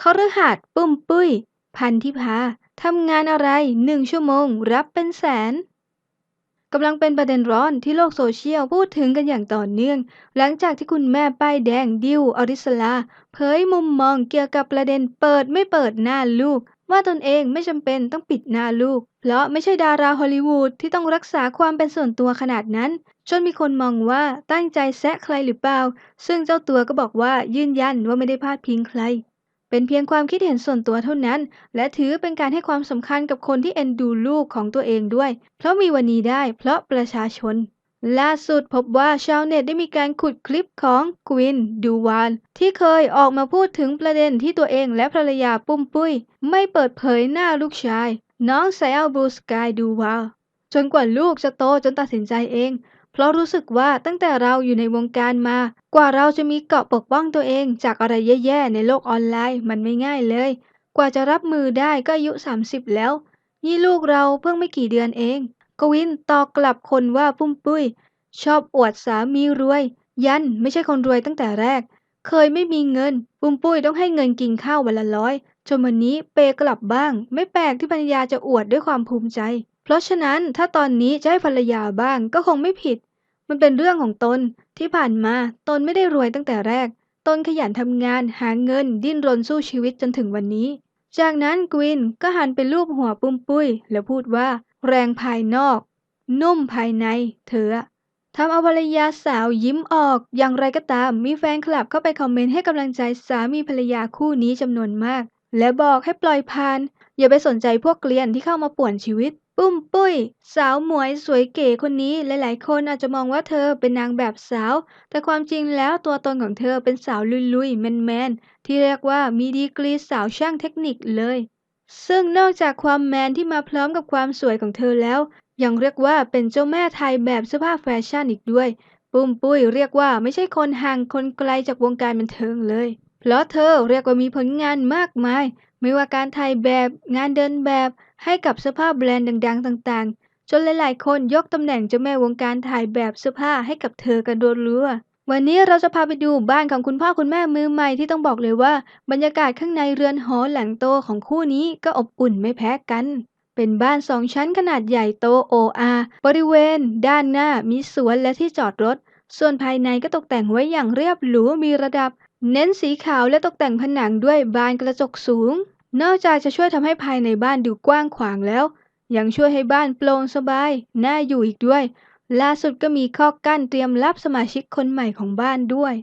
คฤหาสน์ปุ้มปุ้ย พันธิพาทำงานอะไรหนึ่งชั่วโมง รับเป็นแสนกำลังเป็นประเด็นร้อนที่โลกโซเชียลพูดถึงกันอย่างต่อเนื่อง หลังจากที่คุณแม่ป้ายแดงดิวอริสลาเผยมุมมองเกี่ยวกับประเด็นเปิดไม่เปิดหน้าลูก ว่าตนเองไม่จำเป็นต้องปิดหน้าลูก เพราะไม่ใช่ดาราฮอลลีวูดที่ต้องรักษาความเป็นส่วนตัวขนาดนั้น จนมีคนมองว่าตั้งใจแซะใครหรือเปล่า ซึ่งเจ้าตัวก็บอกว่ายืนยันว่าไม่ได้พาดพิงใคร เป็นเพียงความคิดเห็นส่วนตัวเท่านั้น และถือเป็นการให้ความสำคัญกับคนที่เอ็นดูลูกของตัวเองด้วย เพราะมีวันนี้ได้เพราะประชาชน ล่าสุดพบว่าชาวเน็ตได้มีการขุดคลิปของกวินดูวาน ที่เคยออกมาพูดถึงประเด็นที่ตัวเองและภรรยาปุ้มปุ้ย ไม่เปิดเผยหน้าลูกชาย น้องไซอัลบูสกายดูวาจนกว่าลูกจะโตจนตัดสินใจเอง เพราะรู้สึกว่าตั้งแต่เราอยู่ในวงการมา กว่าเราจะมีเกราะปกป้องตัวเองจากอะไรแย่ๆในโลกออนไลน์มันไม่ง่ายเลย กว่าจะรับมือได้ก็อายุ 30 แล้ว นี่ลูกเราเพิ่งไม่กี่เดือนเอง กวินตอบกลับคนว่าปุ้มปุ้ย ชอบอวดสามีรวย ยันไม่ใช่คนรวยตั้งแต่แรก เคยไม่มีเงิน ปุ้มปุ้ยต้องให้เงินกินข้าววันละร้อยจนวันนี้เปกลับบ้าง ไม่แปลกที่ภรรยาจะอวดด้วยความภูมิใจ เพราะฉะนั้นถ้าตอนนี้จะให้ภรรยาบ้างก็คงไม่ผิด มันเป็นเรื่องของตน ที่ผ่านมาตนไม่ได้รวยตั้งแต่แรก ตนขยันทำงานหาเงินดิ้นรนสู้ชีวิตจนถึงวันนี้ จากนั้นกวินก็หันไปลูบหัวปุ้มปุ้ย แล้วพูดว่า แรงภายนอก นุ่มภายใน เธอทำเอาภรรยาสาวยิ้มออก อย่างไรก็ตามมีแฟนคลับเข้าไปคอมเมนต์ให้กำลังใจสามีภรรยาคู่นี้จำนวนมาก และบอกให้ปล่อยผ่าน อย่าไปสนใจพวกเกลียนที่เข้ามาป่วนชีวิต ปุ้มปุ้ย สาวหมวยสวยเก๋คนนี้หลายๆ คนอาจจะมองว่าเธอเป็นนางแบบสาว แต่ความจริงแล้วตัวตนของเธอเป็นสาวลุยๆ แมนๆ ที่เรียกว่ามีดีกรีสาวช่างเทคนิคเลย ซึ่งนอกจากความแมนที่มาพร้อมกับความสวยของเธอแล้ว ยังเรียกว่าเป็นเจ้าแม่ไทยแบบเสื้อผ้าแฟชั่นอีกด้วย ปุ้มปุ้ยเรียกว่าไม่ใช่คนห่างคนไกลจากวงการบันเทิงเลย เพราะเธอเรียกว่ามีผลงานมากมาย ไม่ว่าการถ่ายแบบงานเดินแบบให้กับเสื้อผ้าแบรนด์ดังๆ ต่างๆ จนหลายๆ คนยกตำแหน่งเจ้าแม่วงการถ่ายแบบเสื้อผ้าให้กับเธอกันรัวๆวันนี้เราจะพาไปดูบ้านของคุณพ่อคุณแม่มือใหม่ที่ต้องบอกเลยว่า บรรยากาศข้างในเรือนหอหลังโตของคู่นี้ก็อบอุ่นไม่แพ้กัน เป็นบ้านสองชั้นขนาดใหญ่โตโออาบริเวณ ด้านหน้ามีสวนและที่จอดรถ ส่วนภายในก็ตกแต่งไว้อย่างเรียบหรูมีระดับ เน้นสีขาวและตกแต่งผนังด้วยบานกระจกสูง นอกจากจะช่วยทำให้ภายในบ้านดูกว้างขวางแล้ว ยังช่วยให้บ้านโปร่งสบาย น่าอยู่อีกด้วย ล่าสุดก็มีข้อกั้นเตรียมรับสมาชิกคนใหม่ของบ้านด้วย